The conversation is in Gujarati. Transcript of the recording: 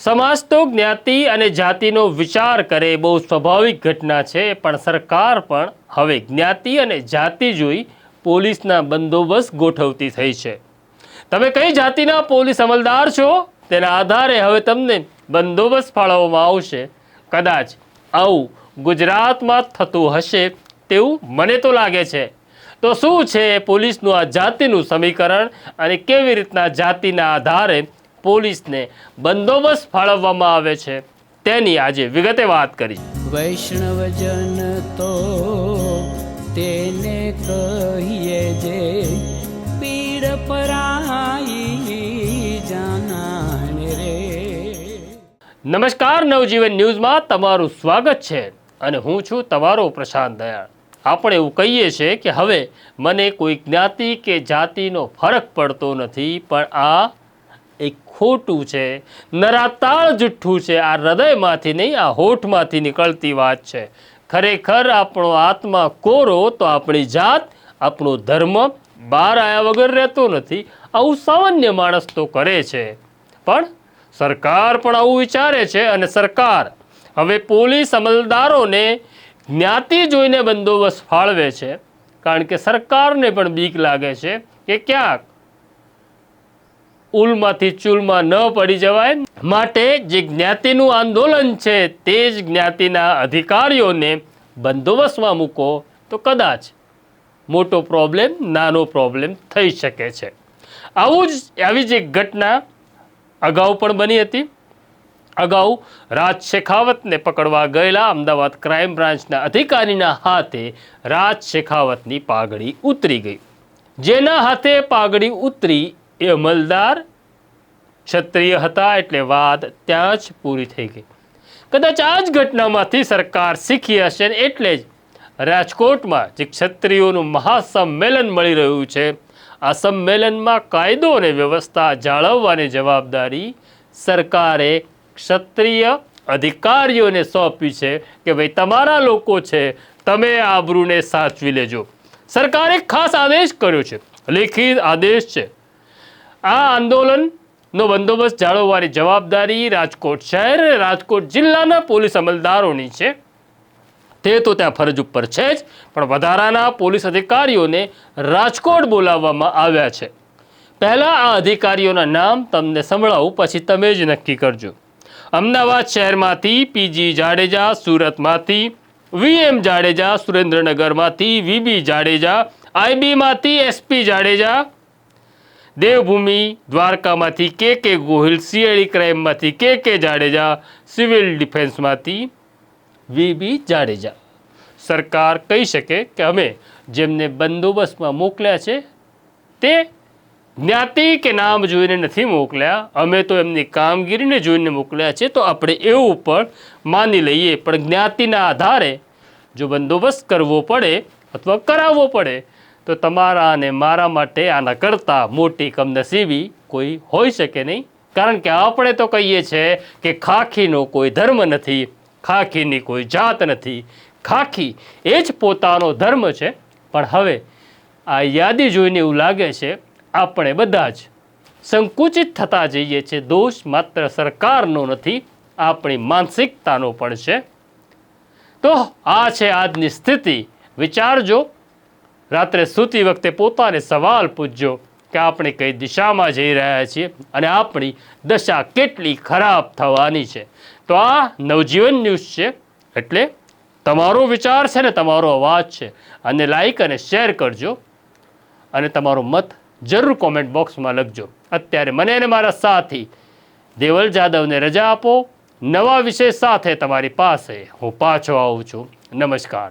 સમાજ તો જ્ઞાતિ અને જાતિનો વિચાર કરે બહુ સ્વાભાવિક ઘટના છે, પણ સરકાર પણ હવે જ્ઞાતિ અને જાતિ જોઈ પોલીસના બંદોબસ્ત ગોઠવતી થઈ છે. તમે કઈ જાતિના પોલીસ અમલદાર છો? તેના આધારે હવે તમને બંદોબસ્ત ફાળવવામાં આવશે. કદાચ આવું ગુજરાતમાં થતું હશે તેવું મને તો લાગે છે. તો શું છે પોલીસનું આ જાતિનું સમીકરણ અને કેવી રીતના જાતિના આધારે પોલીસને બંદોબસ્ત ફાળવવામાં આવે છે. તેની આજે વિગતે વાત કરી. વૈષ્ણવજન તો તેને કહીએ જે પીડ પરાઈ જાનાને રે. નમસ્કાર નવજીવન ન્યૂઝમાં તમારું સ્વાગત છે અને હું છું તમારો પ્રશાંત દયાળ. આપણે એવું કહીએ છીએ કે હવે મને કોઈ જ્ઞાતિ કે જાતિનો ફરક પડતો નથી પણ આ એક ખોટું છે. નરાતાળ જુઠ્ઠું છે. આ હૃદયમાંથી નહીં, આ હોઠમાંથી નીકળતી વાત છે. ખરેખર આપણો આત્મા કોરો તો આપણી જાત, આપણો ધર્મ બહાર આવ્યા વગર રહેતો નથી. આવું સામાન્ય માણસ તો કરે છે. પણ સરકાર પણ આવું વિચારે છે અને સરકાર હવે પોલીસ અમલદારોને જ્ઞાતિ જોઈને બંદોબસ્ત ફાળવે છે. કારણ કે સરકારને પણ બીક લાગે છે કે ક્યાંક ઉલમાંથી ચૂલમાં ન પડી જવાય માટે જે જ્ઞાતિનું આંદોલન છે તે જ જ્ઞાતિના અધિકારીઓને બંદોબસ્તમાં મૂકો તો કદાચ મોટો પ્રોબ્લેમ નાનો પ્રોબ્લેમ થઈ શકે છે. આવું જ આવી જ એક ઘટના અગાઉ પણ બની હતી. અગાઉ રાજ શેખાવતને પકડવા ગયેલા અમદાવાદ ક્રાઇમ બ્રાન્ચના અધિકારીના હાથે રાજ શેખાવતની પાઘડી ઉતરી ગઈ. જેના હાથે પાઘડી ઉતરી એ અમલદાર ક્ષત્રિય હતા એટલે વાત ત્યાં જ પૂરી થઈ ગઈ. કદાચ આ જ ઘટનામાંથી સરકાર શીખી હશે એટલે જ રાજકોટમાં જે ક્ષત્રિયોનું મહાસંમેલન મળી રહ્યું છે, આ સંમેલનમાં કાયદો અને વ્યવસ્થા જાળવવાની જવાબદારી સરકારે ક્ષત્રિય અધિકારીઓને સોંપી છે કે ભાઈ તમારા લોકો છે, તમે આબરૂને સાચવી લેજો. સરકારે ખાસ આદેશ કર્યો છે. લેખિત આદેશ છે આ આંદોલનનો બંદોબસ્ત જાળવવાની જવાબદારી રાજકોટ શહેર રાજકોટ જિલ્લાના પોલીસ અમલદારોની છે. તે તો ત્યાં ફરજ ઉપર છે જ, પણ વધારાના પોલીસ અધિકારીઓને રાજકોટ બોલાવવામાં આવ્યા છે. પહેલાં આ અધિકારીઓના નામ તમને સંભળાવું, પછી તમે જ નક્કી કરજો. અમદાવાદ શહેરમાંથી પીજી જાડેજા, સુરતમાંથી વીએમ જાડેજા, સુરેન્દ્રનગરમાંથી વીબી જાડેજા આઈબીમાંથી એસપી જાડેજા દેવભૂમિ, દ્વારકામાંથી કે કે ગોહિલ સીઆઈડી ક્રાઇમમાંથી કે કે જાડેજા, સિવિલ ડિફેન્સમાંથી વીબી જાડેજા. સરકાર કહી શકે કે અમે જેમને બંદોબસ્તમાં મોકલ્યા છે, તે જ્ઞાતિ કે નામ જોઈને નથી મોકલ્યા. અમે તો એમની કામગીરીને જોઈને મોકલ્યા છે, તો આપણે એવું પણ માની લઈએ. પણ જ્ઞાતિના આધારે જો બંદોબસ્ત કરવો પડે અથવા કરાવવો પડે તો તમારા અને મારા માટે આના કરતાં મોટી કમનસીબી કોઈ હોઈ શકે નહીં. કારણ કે આપણે તો કહીએ છીએ કે ખાખીનો કોઈ ધર્મ નથી, ખાખીની કોઈ જાત નથી. ખાખી એ જ પોતાનો ધર્મ છે. પણ હવે આ યાદી જોઈને એવું લાગે છે, આપણે બધા જ સંકુચિત થતા જઈએ છીએ. દોષ માત્ર સરકારનો નથી, આપણી માનસિકતાનો પણ છે. તો આ છે આજની સ્થિતિ. વિચારજો. રાત્રે સૂતી વખતે પોતાને સવાલ પૂછજો કે આપણે કઈ દિશામાં જઈ રહ્યા છીએ અને આપણી દશા કેટલી ખરાબ થવાની છે. તો આ નવજીવન ન્યૂઝ છે, એટલે તમારો વિચાર છે ને તમારો અવાજ છે. અને લાઈક અને શેર કરજો અને તમારો મત જરૂર કોમેન્ટ બોક્સમાં લખજો. અત્યારે મને અને મારા સાથી દેવલ જાદવને રજા આપો. નવા વિષય સાથે તમારી પાસે હું પાછો આવું છું. નમસ્કાર.